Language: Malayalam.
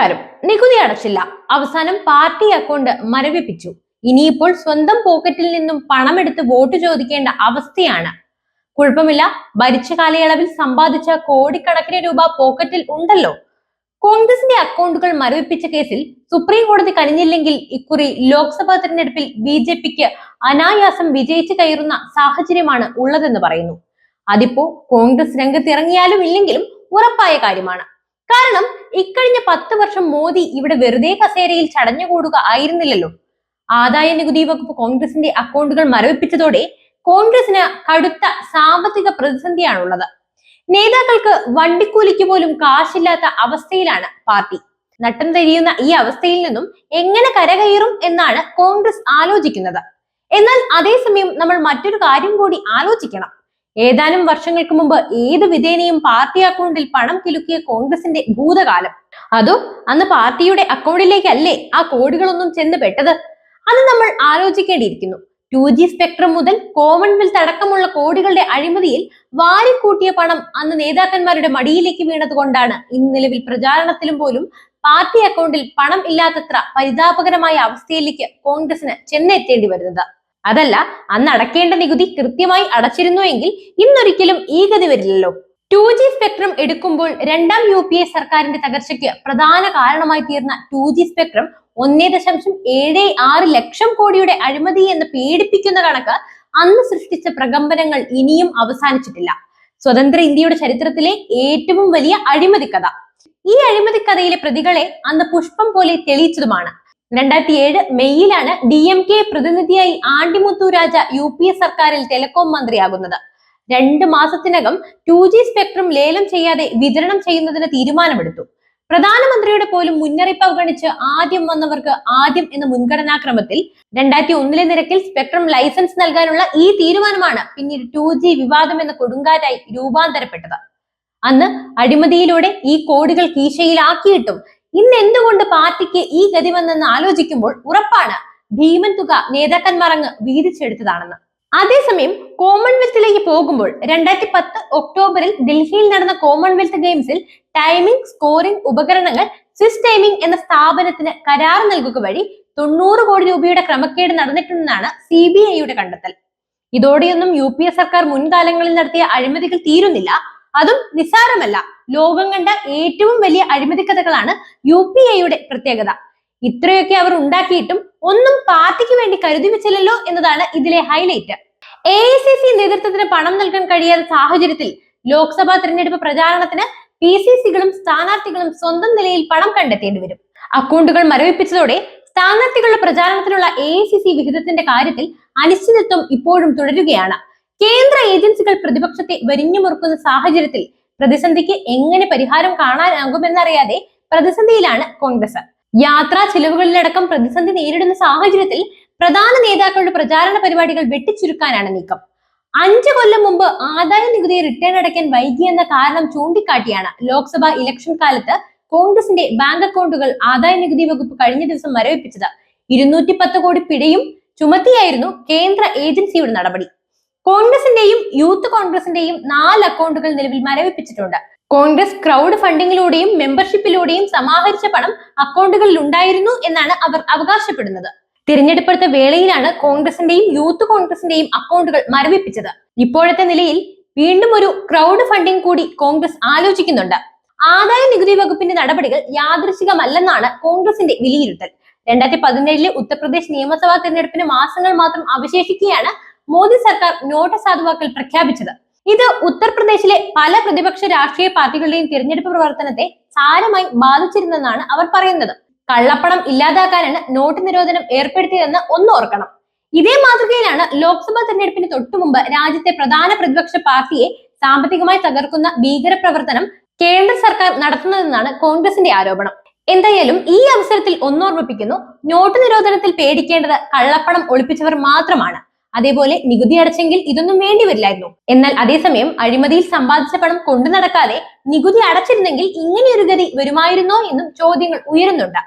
നമസ്കാരം നികുതി അടച്ചില്ല. അവസാനം പാർട്ടി അക്കൗണ്ട് മരവിപ്പിച്ചു. ഇനിയിപ്പോൾ സ്വന്തം പോക്കറ്റിൽ നിന്നും പണമെടുത്ത് വോട്ട് ചോദിക്കേണ്ട അവസ്ഥയാണ്. കുഴപ്പമില്ല. ഭരിച്ച കാലയളവിൽ സമ്പാദിച്ച കോടിക്കണക്കിന് രൂപ പോക്കറ്റിൽ ഉണ്ടല്ലോ. കോൺഗ്രസിന്റെ അക്കൗണ്ടുകൾ മരവിപ്പിച്ച കേസിൽ സുപ്രീം കോടതി കനിഞ്ഞില്ലെങ്കിൽ ഇക്കുറി ലോക്സഭാ തെരഞ്ഞെടുപ്പിൽ ബി ജെ പിക്ക് അനായാസം വിജയിച്ചു കയറുന്ന സാഹചര്യമാണ് ഉള്ളതെന്ന് പറയുന്നു. അതിപ്പോ കോൺഗ്രസ് രംഗത്തിറങ്ങിയാലും ഇല്ലെങ്കിലും ഉറപ്പായ കാര്യമാണ്. കാരണം ഇക്കഴിഞ്ഞ പത്ത് വർഷം മോദി ഇവിടെ വെറുതെ കസേരയിൽ ചടഞ്ഞുകൂടുക ആയിരുന്നില്ലല്ലോ. ആദായ നികുതി വകുപ്പ് കോൺഗ്രസിന്റെ അക്കൗണ്ടുകൾ മരവിപ്പിച്ചതോടെ കോൺഗ്രസിന് കടുത്ത സാമ്പത്തിക പ്രതിസന്ധിയാണുള്ളത്. നേതാക്കൾക്ക് വണ്ടിക്കൂലിക്ക് പോലും കാശില്ലാത്ത അവസ്ഥയിലാണ് പാർട്ടി. നട്ടം തിരിയുന്ന ഈ അവസ്ഥയിൽ നിന്നും എങ്ങനെ കരകയറും എന്നാണ് കോൺഗ്രസ് ആലോചിക്കുന്നത്. എന്നാൽ അതേസമയം നമ്മൾ മറ്റൊരു കാര്യം കൂടി ആലോചിക്കണം. ഏതാനും വർഷങ്ങൾക്ക് മുമ്പ് ഏത് വിധേനയും പാർട്ടി അക്കൗണ്ടിൽ പണം കിലുക്കിയ കോൺഗ്രസിന്റെ ഭൂതകാലം. അതോ അന്ന് പാർട്ടിയുടെ അക്കൗണ്ടിലേക്കല്ലേ ആ കോടികളൊന്നും ചെന്ന് പെട്ടത്? അത് നമ്മൾ ആലോചിക്കേണ്ടിയിരിക്കുന്നു. ടു ജി സ്പെക്ട്രം മുതൽ കോമൺവെൽത്ത് അടക്കമുള്ള കോടികളുടെ അഴിമതിയിൽ വാരിക്കൂട്ടിയ പണം അന്ന് നേതാക്കന്മാരുടെ മടിയിലേക്ക് വീണത് കൊണ്ടാണ്. ഇന്ന് നിലവിൽ പ്രചാരണത്തിലും പോലും പാർട്ടി അക്കൗണ്ടിൽ പണം ഇല്ലാത്തത്ര പരിതാപകരമായ അവസ്ഥയിലേക്ക് കോൺഗ്രസിന് ചെന്നെത്തേണ്ടി വരുന്നത്. അതല്ല അന്ന് അടക്കേണ്ട നികുതി കൃത്യമായി അടച്ചിരുന്നു എങ്കിൽ ഇന്നൊരിക്കലും ഈ ഗതി വരില്ലല്ലോ. ടു ജി സ്പെക്ട്രം എടുക്കുമ്പോൾ രണ്ടാം യു പി എ സർക്കാരിന്റെ തകർച്ചയ്ക്ക് പ്രധാന കാരണമായി തീർന്ന ടു ജി സ്പെക്ട്രം ഒന്നേ ദശാംശം ഏഴ് ആറ് ലക്ഷം കോടിയുടെ അഴിമതി എന്ന് പേടിപ്പിക്കുന്ന കണക്ക് അന്ന് സൃഷ്ടിച്ച പ്രകമ്പനങ്ങൾ ഇനിയും അവസാനിച്ചിട്ടില്ല. സ്വതന്ത്ര ഇന്ത്യയുടെ ചരിത്രത്തിലെ ഏറ്റവും വലിയ അഴിമതി കഥ ഈ അഴിമതി കഥയിലെ പ്രതികളെ അന്ന് പുഷ്പം പോലെ തെളിയിച്ചതുമാണ്. രണ്ടായിരത്തി ഏഴ് മെയ്യിലാണ് ഡി എം കെ പ്രതിനിധിയായി Andimuthu Raja U P A സർക്കാരിൽ ടെലികോം മന്ത്രിയാകുന്നത്. രണ്ട് മാസത്തിനകം ടു ജി സ്പെക്ട്രം ലേലം ചെയ്യാതെ വിതരണം ചെയ്യുന്നതിന് തീരുമാനമെടുത്തു. പ്രധാനമന്ത്രിയുടെ പോലും മുന്നറിയിപ്പ് അവഗണിച്ച് ആദ്യം വന്നവർക്ക് ആദ്യം എന്ന മുൻഗണനാക്രമത്തിൽ രണ്ടായിരത്തി ഒന്നിലെ നിരക്കിൽ സ്പെക്ട്രം ലൈസൻസ് നൽകാനുള്ള ഈ തീരുമാനമാണ് പിന്നീട് ടു ജി വിവാദം എന്ന കൊടുങ്കാറ്റായി രൂപാന്തരപ്പെട്ടത്. അന്ന് അഴിമതിയിലൂടെ ഈ കോടികൾ കീശയിലാക്കിയിട്ടും ഇന്ന് എന്തുകൊണ്ട് പാർട്ടിക്ക് ഈ ഗതി വന്നെന്ന് ആലോചിക്കുമ്പോൾ ഉറപ്പാണ് ഭീമൻ തുക നേതാക്കന്മാർ അങ്ങ് വീതിച്ചെടുത്തതാണെന്ന്. അതേസമയം കോമൺവെൽത്തിലേക്ക് പോകുമ്പോൾ രണ്ടായിരത്തി പത്ത് ഒക്ടോബറിൽ ഡൽഹിയിൽ നടന്ന കോമൺവെൽത്ത് ഗെയിംസിൽ ടൈമിംഗ് സ്കോറിംഗ് ഉപകരണങ്ങൾ സ്വിസ് ടൈമിംഗ് എന്ന സ്ഥാപനത്തിന് കരാർ നൽകുക വഴി തൊണ്ണൂറ് കോടി രൂപയുടെ ക്രമക്കേട് നടന്നിട്ടുണ്ടെന്നാണ് സി ബി ഐയുടെ കണ്ടെത്തൽ. ഇതോടെയൊന്നും യു പി എ സർക്കാർ മുൻകാലങ്ങളിൽ നടത്തിയ അഴിമതികൾ തീരുന്നില്ല. അതും നിസ്സാരമല്ല. ലോകം കണ്ട ഏറ്റവും വലിയ അഴിമതി കഥകളാണ് യു പി ഐയുടെ പ്രത്യേകത. ഇത്രയൊക്കെ അവർ ഉണ്ടാക്കിയിട്ടും ഒന്നും പാർട്ടിക്ക് വേണ്ടി കരുതി വെച്ചില്ലല്ലോ എന്നതാണ് ഇതിലെ highlight A I C C നേതൃത്വത്തിന് പണം നൽകാൻ കഴിയാത്ത സാഹചര്യത്തിൽ ലോക്സഭാ തെരഞ്ഞെടുപ്പ് പ്രചാരണത്തിന് പി സി സികളും സ്ഥാനാർത്ഥികളും സ്വന്തം നിലയിൽ പണം കണ്ടെത്തേണ്ടി വരും. അക്കൗണ്ടുകൾ മരവിപ്പിച്ചതോടെ സ്ഥാനാർത്ഥികളുടെ പ്രചാരണത്തിനുള്ള എ ഐ സി സി വിഹിതത്തിന്റെ കാര്യത്തിൽ അനിശ്ചിതത്വം ഇപ്പോഴും തുടരുകയാണ്. കേന്ദ്ര ഏജൻസികൾ പ്രതിപക്ഷത്തെ വരിഞ്ഞു മുറുക്കുന്ന സാഹചര്യത്തിൽ പ്രതിസന്ധിക്ക് എങ്ങനെ പരിഹാരം കാണാനാകുമെന്നറിയാതെ പ്രതിസന്ധിയിലാണ് കോൺഗ്രസ്. യാത്രാ ചിലവുകളിലടക്കം പ്രതിസന്ധി നേരിടുന്ന സാഹചര്യത്തിൽ പ്രധാന നേതാക്കളുടെ പ്രചാരണ പരിപാടികൾ വെട്ടിച്ചുരുക്കാനാണ് നീക്കം. അഞ്ചു കൊല്ലം മുമ്പ് ആദായ നികുതി റിട്ടേൺ അടയ്ക്കാൻ വൈകിയെന്ന കാരണം ചൂണ്ടിക്കാട്ടിയാണ് ലോക്സഭാ ഇലക്ഷൻ കാലത്ത് കോൺഗ്രസിന്റെ ബാങ്ക് അക്കൗണ്ടുകൾ ആദായ നികുതി വകുപ്പ് കഴിഞ്ഞ ദിവസം മരവിപ്പിച്ചത്. ഇരുന്നൂറ്റി പത്ത് കോടി പിഴയും ചുമത്തിയായിരുന്നു കേന്ദ്ര ഏജൻസിയുടെ നടപടി. കോൺഗ്രസിന്റെയും യൂത്ത് കോൺഗ്രസിന്റെയും നാല് അക്കൗണ്ടുകൾ നിലവിൽ മരവിപ്പിച്ചിട്ടുണ്ട്. കോൺഗ്രസ് ക്രൗഡ് ഫണ്ടിങ്ങിലൂടെയും മെമ്പർഷിപ്പിലൂടെയും സമാഹരിച്ച പണം അക്കൗണ്ടുകളിൽ ഉണ്ടായിരുന്നു എന്നാണ് അവർ അവകാശപ്പെടുന്നത്. തിരഞ്ഞെടുപ്പെടുത്ത വേളയിലാണ് കോൺഗ്രസിന്റെയും യൂത്ത് കോൺഗ്രസിന്റെയും അക്കൗണ്ടുകൾ മരവിപ്പിച്ചത്. ഇപ്പോഴത്തെ നിലയിൽ വീണ്ടും ഒരു ക്രൗഡ് ഫണ്ടിംഗ് കൂടി കോൺഗ്രസ് ആലോചിക്കുന്നുണ്ട്. ആദായ നികുതി വകുപ്പിന്റെ നടപടികൾ യാദൃശികമല്ലെന്നാണ് കോൺഗ്രസിന്റെ വിലയിരുത്തൽ. രണ്ടായിരത്തി പതിനേഴിലെ ഉത്തർപ്രദേശ് നിയമസഭാ തെരഞ്ഞെടുപ്പിന് മാസങ്ങൾ മാത്രം അവശേഷിക്കുകയാണ് മോദി സർക്കാർ നോട്ട് സാധുവാക്കൽ പ്രഖ്യാപിച്ചത്. ഇത് ഉത്തർപ്രദേശിലെ പല പ്രതിപക്ഷ രാഷ്ട്രീയ പാർട്ടികളുടെയും തിരഞ്ഞെടുപ്പ് പ്രവർത്തനത്തെ സാരമായി ബാധിച്ചിരുന്നെന്നാണ് അവർ പറയുന്നത്. കള്ളപ്പണം ഇല്ലാതാക്കാനാണ് നോട്ട് നിരോധനം ഏർപ്പെടുത്തിയതെന്ന് ഒന്ന് ഓർക്കണം. ഇതേ മാതൃകയിലാണ് ലോക്സഭാ തെരഞ്ഞെടുപ്പിന് തൊട്ടുമുമ്പ് രാജ്യത്തെ പ്രധാന പ്രതിപക്ഷ പാർട്ടിയെ സാമ്പത്തികമായി തകർക്കുന്ന ഭീകര പ്രവർത്തനം കേന്ദ്ര സർക്കാർ നടത്തുന്നതെന്നാണ് കോൺഗ്രസിന്റെ ആരോപണം. എന്തായാലും ഈ അവസരത്തിൽ ഒന്നോർമ്മിപ്പിക്കുന്നു നോട്ട് നിരോധനത്തിൽ പേടിക്കേണ്ടത് കള്ളപ്പണം ഒളിപ്പിച്ചവർ മാത്രമാണ്. അതേപോലെ നികുതി അടച്ചെങ്കിൽ ഇതൊന്നും വേണ്ടി വരില്ലായിരുന്നു. എന്നാൽ അതേസമയം അഴിമതിയിൽ സമ്പാദിച്ച പണം കൊണ്ടു നടക്കാതെ നികുതി അടച്ചിരുന്നെങ്കിൽ ഇങ്ങനെയൊരു ഗതി വരുമായിരുന്നോ എന്നും ചോദ്യങ്ങൾ ഉയരുന്നുണ്ട്.